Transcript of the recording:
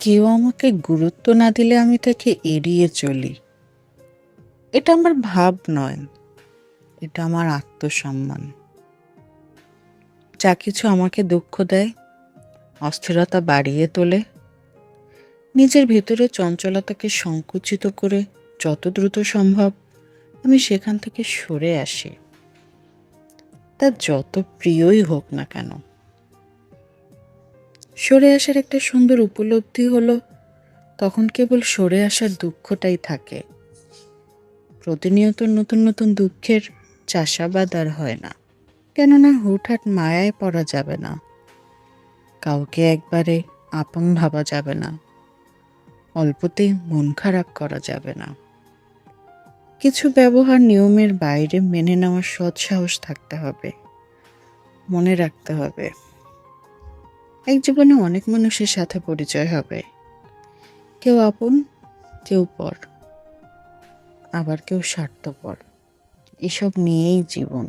কেউ আমাকে গুরুত্ব না দিলে আমি তাকে এড়িয়ে চলি। এটা আমার ভাব নয়। এটা আমার আত্মসম্মান। যা কিছু আমাকে দুঃখ দেয়, অস্থিরতা বাড়িয়ে তোলে, নিজের ভেতরে চঞ্চলতাকে সংকুচিত করে যত দ্রুত সম্ভব আমি সেখান থেকে সরে আসি। তা যত প্রিয়ই হোক না কেন। সরে আসার একটা সুন্দর উপলব্ধি হলো, তখন কেবল সরে আসার দুঃখটাই থাকে। প্রতিনিয়ত নতুন নতুন দুঃখের চাষাবাদ আর হয় না, কেননা হুটহাট মায়ায় পড়া যাবে না। কাউকে একবারে আপন ভাবা যাবে না অল্পতেই মন খারাপ করা যাবে না। কিছু ব্যবহার নিয়মের বাইরে মেনে নেওয়ার সৎসাহস থাকতে হবে, মনে রাখতে হবে। এক জীবনে অনেক মানুষের সাথে পরিচয় হবে। কেউ আপন, কেউ পর। আবার কেউ স্বার্থপর। এসব নিয়েই জীবন।